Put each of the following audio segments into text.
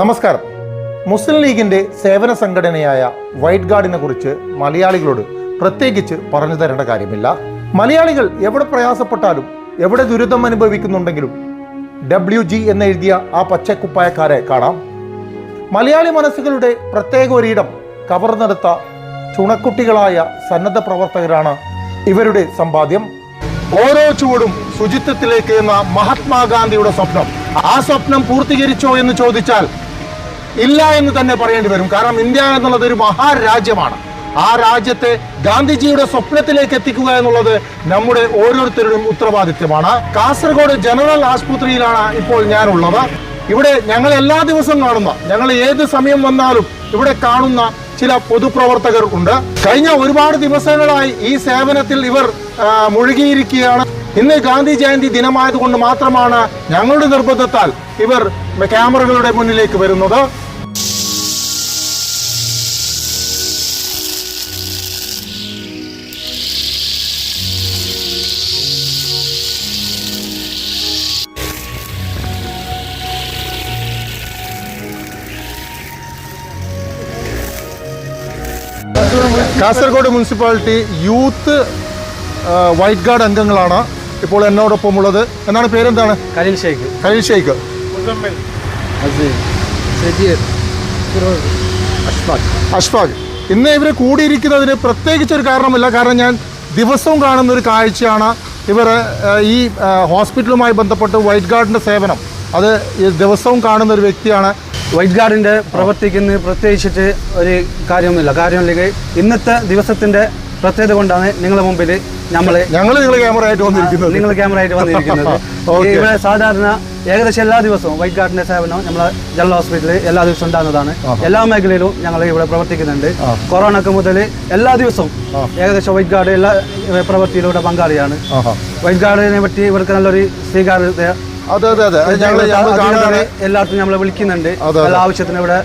നമസ്കാരം. മുസ്ലിം ലീഗിന്റെ സേവന സംഘടനയായ വൈറ്റ് ഗാർഡിനെ കുറിച്ച് മലയാളികളോട് പ്രത്യേകിച്ച് പറഞ്ഞു തരേണ്ട കാര്യമില്ല. മലയാളികൾ എവിടെ പ്രയാസപ്പെട്ടാലും എവിടെ ദുരിതം അനുഭവിക്കുന്നുണ്ടെങ്കിലും ഡബ്ല്യു ജി എന്നെഴുതിയ ആ പച്ചക്കുപ്പായക്കാരെ കാണാം. മലയാളി മനസ്സുകളുടെ പ്രത്യേക ഒരിടം കവർന്നെടുത്ത ചുണക്കുട്ടികളായ സന്നദ്ധ പ്രവർത്തകരാണ് ഇവരുടെ സമ്പാദ്യം. ഓരോ ചുവടും ശുചിത്വത്തിലേക്ക് എന്ന മഹാത്മാഗാന്ധിയുടെ സ്വപ്നം. ആ സ്വപ്നം പൂർത്തീകരിച്ചോ എന്ന് ചോദിച്ചാൽ ഇല്ല എന്ന് തന്നെ പറയേണ്ടി വരും. കാരണം ഇന്ത്യ എന്നുള്ളത് ഒരു മഹാരാജ്യമാണ്. ആ രാജ്യത്തെ ഗാന്ധിജിയുടെ സ്വപ്നത്തിലേക്ക് എത്തിക്കുക എന്നുള്ളത് നമ്മുടെ ഓരോരുത്തരുടെയും ഉത്തരവാദിത്വമാണ് കാസർഗോഡ് ജനറൽ ആശുപത്രിയിലാണ് ഇപ്പോൾ ഞാനുള്ളത്. ഇവിടെ ഞങ്ങൾ എല്ലാ ദിവസവും കാണുന്ന ഞങ്ങൾ ഏത് സമയം വന്നാലും ഇവിടെ കാണുന്ന ചില പൊതുപ്രവർത്തകർ ഉണ്ട്. കഴിഞ്ഞ ഒരുപാട് ദിവസങ്ങളായി ഈ സേവനത്തിൽ ഇവർ മുഴുകിയിരിക്കുകയാണ്. ഇന്ന് ഗാന്ധി ജയന്തി ദിനമായതുകൊണ്ട് മാത്രമാണ് ഞങ്ങളുടെ നിർബന്ധത്താൽ ഇവർ ക്യാമറകളുടെ മുന്നിലേക്ക് വരുന്നത്. Kasaragod municipality youth white guard അംഗങ്ങളാണ് ഇപ്പോൾ എന്നോടൊപ്പം ഉള്ളത് എന്നാണ് പേരെന്താണ്? ഖലീൽ ഷെയ്ഖ് ഖലീൽ ഷെയ്ഖ് അഷ്ഫാഖ്. ഇന്ന് ഇവർ കൂടിയിരിക്കുന്നതിന് പ്രത്യേകിച്ച് ഒരു കാരണമില്ല. കാരണം ഞാൻ ദിവസവും കാണുന്ന ഒരു കാഴ്ചയാണ് ഇവർ ഈ ഹോസ്പിറ്റലുമായി ബന്ധപ്പെട്ട് വൈറ്റ് ഗാർഡിന്റെ സേവനം. അത് ദിവസവും കാണുന്ന ഒരു വ്യക്തിയാണ്. വൈറ്റ് ഗാർഡിന്റെ പ്രവർത്തിക്കുന്ന പ്രത്യേകിച്ചിട്ട് ഒരു കാര്യമൊന്നുമില്ല കാര്യമില്ലെങ്കിൽ ഇന്നത്തെ ദിവസത്തിന്റെ പ്രത്യേകത കൊണ്ടാണ് നിങ്ങളുടെ മുമ്പിൽ നമ്മൾ ഞങ്ങൾ നിങ്ങൾ ക്യാമറ ആയിട്ട് വന്നിരിക്കുന്നത് നിങ്ങൾ ക്യാമറ ആയിട്ട് വന്നിരിക്കുന്നത് ഇവിടെ സാധാരണ ഏകദേശം എല്ലാ ദിവസവും വൈറ്റ് ഗാർഡിന്റെ സേവനം നമ്മളെ ജനറൽ ഹോസ്പിറ്റലിൽ എല്ലാ ദിവസവും ഉണ്ടാകുന്നതാണ്. എല്ലാ മേഖലയിലും ഞങ്ങൾ ഇവിടെ പ്രവർത്തിക്കുന്നുണ്ട്. കൊറോണക്ക് മുതൽ എല്ലാ ദിവസവും ഏകദേശം വൈറ്റ് ഗാർഡ് എല്ലാ പ്രവൃത്തിയിലൂടെ പങ്കാളിയാണ്. വൈറ്റ് ഗാർഡിനെ പറ്റി ഇവർക്ക് നല്ലൊരു സ്വീകാര്യത അതെ അതെ അതെ. ഞങ്ങൾ എല്ലായിടത്തും നമ്മളെ വിളിക്കുന്നുണ്ട്. എല്ലാ ആവശ്യത്തിനും ഇവിടെ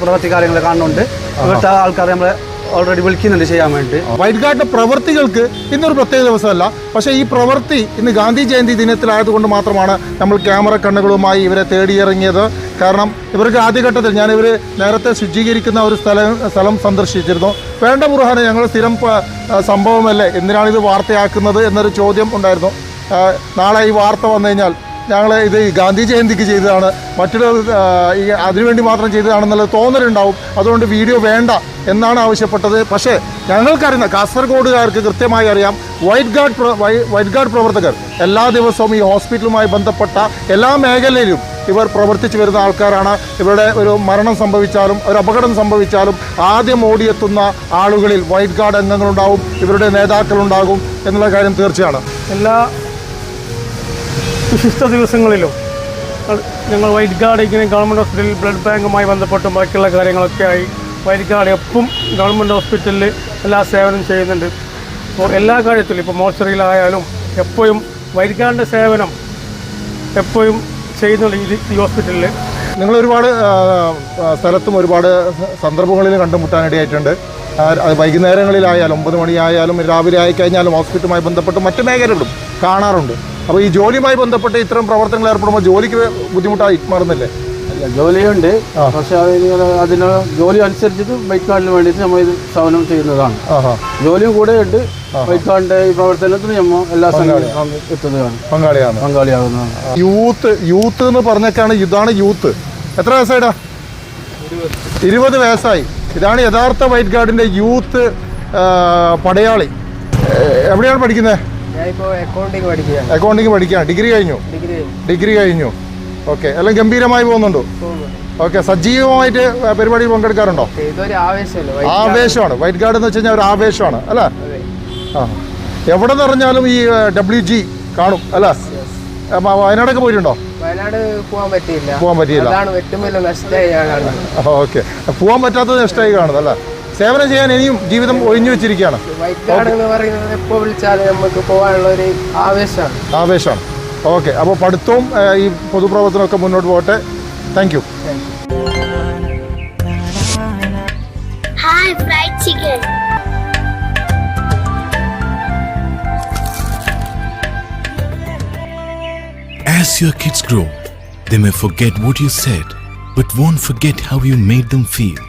പ്രവൃത്തി കാര്യങ്ങൾ കാണുന്നുണ്ട്. ഇവിടുത്തെ ആൾക്കാരെ നമ്മളെ ഓൾറെഡി വിളിക്കുന്നുണ്ട് ചെയ്യാൻ വേണ്ടി വൈറ്റ് ഗാർഡിന്റെ പ്രവൃത്തികൾക്ക് ഇന്നൊരു പ്രത്യേക ദിവസമല്ല. പക്ഷേ ഈ പ്രവൃത്തി ഇന്ന് ഗാന്ധി ജയന്തി ദിനത്തിലായതുകൊണ്ട് മാത്രമാണ് നമ്മൾ ക്യാമറ കണ്ണുകളുമായി ഇവരെ തേടിയിറങ്ങിയത്. കാരണം ഇവർക്ക് ആദ്യഘട്ടത്തിൽ ഞാൻ ഇവർ നേരത്തെ ശുചീകരിക്കുന്ന ഒരു സ്ഥലം സ്ഥലം സന്ദർശിച്ചിരുന്നു. വേണ്ട ബുർഹാനെ ഞങ്ങൾ സ്ഥിരം സംഭവമല്ലേ? എന്തിനാണ് ഇത് വാർത്തയാക്കുന്നത് എന്നൊരു ചോദ്യം ഉണ്ടായിരുന്നു. നാളെ ഈ വാർത്ത വന്നു കഴിഞ്ഞാൽ ഞങ്ങൾ ഇത് ഗാന്ധി ജയന്തിക്ക് ചെയ്തതാണ്. മറ്റൊരു ആ, ഈ അതിനുവേണ്ടി മാത്രം ചെയ്തതാണെന്നുള്ളത് തോന്നലുണ്ടാവും. അതുകൊണ്ട് വീഡിയോ വേണ്ട എന്നാണ് ആവശ്യപ്പെട്ടത്. പക്ഷേ ഞങ്ങൾക്കറിയുന്ന കാസർഗോഡുകാർക്ക് കൃത്യമായി അറിയാം വൈറ്റ് ഗാർഡ് വൈറ്റ് ഗാർഡ് പ്രവർത്തകർ എല്ലാ ദിവസവും ഈ ഹോസ്പിറ്റലുമായി ബന്ധപ്പെട്ട എല്ലാ മേഖലയിലും ഇവർ പ്രവർത്തിച്ചു വരുന്ന ആൾക്കാരാണ്. ഇവരുടെ ഒരു മരണം സംഭവിച്ചാലും ഒരു അപകടം സംഭവിച്ചാലും ആദ്യം ഓടിയെത്തുന്ന ആളുകളിൽ വൈറ്റ് ഗാർഡ് അംഗങ്ങളുണ്ടാവും ഇവരുടെ നേതാക്കളുണ്ടാകും എന്നുള്ള കാര്യം തീർച്ചയാണ്. എല്ലാ വിശിഷ്ട ദിവസങ്ങളിലും ഞങ്ങൾ- വൈറ്റ് ഗാർഡ് ഇങ്ങനെ ഗവൺമെന്റ് ഹോസ്പിറ്റലിൽ ബ്ലഡ് ബാങ്കുമായി ബന്ധപ്പെട്ടും ബാക്കിയുള്ള കാര്യങ്ങളൊക്കെ ആയി വൈറ്റ് ഗാർഡ് എപ്പം ഗവൺമെന്റ് ഹോസ്പിറ്റലിൽ എല്ലാ സേവനം ചെയ്യുന്നുണ്ട്. അപ്പോൾ എല്ലാ കാര്യത്തിലും ഇപ്പോൾ മോർച്ചറിയിലായാലും എപ്പോഴും വൈറ്റ് ഗാർഡിന്റെ സേവനം എപ്പോഴും ചെയ്യുന്നുണ്ട് ഈ ഹോസ്പിറ്റലിൽ. നിങ്ങൾ ഒരുപാട് സ്ഥലത്തും ഒരുപാട് സന്ദർഭങ്ങളിൽ കണ്ടുമുട്ടാനിടയായിട്ടുണ്ട്. വൈകുന്നേരങ്ങളിലായാലും ഒമ്പത് മണിയായാലും രാവിലെ ആയിക്കഴിഞ്ഞാലും ഹോസ്പിറ്റലുമായി ബന്ധപ്പെട്ട് മറ്റു മേഖലകളും കാണാറുണ്ട്. അപ്പോൾ ഈ ജോലിയുമായി ബന്ധപ്പെട്ട് ഇത്തരം പ്രവർത്തനങ്ങൾ ഏർപ്പെടുമ്പോൾ ജോലിക്ക് ബുദ്ധിമുട്ടായി മാറുന്നില്ലേ? അല്ല, ജോലിയുണ്ട്. പക്ഷെ അതിന് ജോലി അനുസരിച്ചിട്ട് ബൈക്ക് കാർഡിന് വേണ്ടിയിട്ട് നമ്മൾ ഇത് സേവനം ചെയ്യുന്നതാണ്. ജോലിയും കൂടെ ഉണ്ട്. ബൈക്ക് കാർഡിന്റെ ഈ പ്രവർത്തനത്തിന് നമ്മൾ എല്ലാ സംഘടനയും എത്തുന്നതാണ്. പങ്കാളിയാണ്. പങ്കാളിയാകുന്നതാണ്. യൂത്ത് യൂത്ത് എന്ന് പറഞ്ഞൊക്കെയാണ് ഇതാണ് യൂത്ത്. എത്ര വയസ്സായിടാ? ഇരുപത് വയസ്സായി. ഇതാണ് യഥാർത്ഥ വൈറ്റ് ഗാർഡിന്റെ യൂത്ത് പടയാളി. എവിടെയാണ് പഠിക്കുന്നത്? അക്കൗണ്ടിങ് പഠിക്കുകയാണ്. ഡിഗ്രി കഴിഞ്ഞു? ഡിഗ്രി ഡിഗ്രി കഴിഞ്ഞു. ഓക്കെ എല്ലാം ഗംഭീരമായി പോകുന്നുണ്ടോ? ഓക്കെ സജീവമായിട്ട് പരിപാടിയിൽ പങ്കെടുക്കാറുണ്ടോ? ആവേശമാണ്. വൈറ്റ് ഗാർഡ് എന്ന് വെച്ച് കഴിഞ്ഞാൽ ഒരു ആവേശമാണ് അല്ലേ? ആ. എവിടെ നിറഞ്ഞാലും ഈ ഡബ്ല്യു ജി കാണും അല്ലേ? വയനാടൊക്കെ പോയിട്ടുണ്ടോ? വയനാട് പോകാൻ പറ്റിയില്ല. പോകാൻ പറ്റിയില്ല. ഓക്കെ. പോകാൻ പറ്റാത്തത് നഷ്ടമായി കാണുന്നത് അല്ലേ? സേവനം ചെയ്യാൻ ഇനിയും ജീവിതം ഒഴിഞ്ഞു വെച്ചിരിക്കുകയാണ്. വൈറ്റ് ഗാർഡ് എന്ന് പറയുന്നത് വിളിച്ചാലും നമുക്ക് പോകാനുള്ള ഒരു ആവേശമാണ്. ആവേശമാണ്. ഓക്കെ അപ്പോൾ പഠിത്തവും ഈ പൊതുപ്രവർത്തനമൊക്കെ മുന്നോട്ട് പോകട്ടെ. Thank you Hi, fried chicken. As your kids grow, They may forget what you said, but won't forget how you made them feel.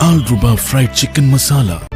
Al Ruba Fried Chicken Masala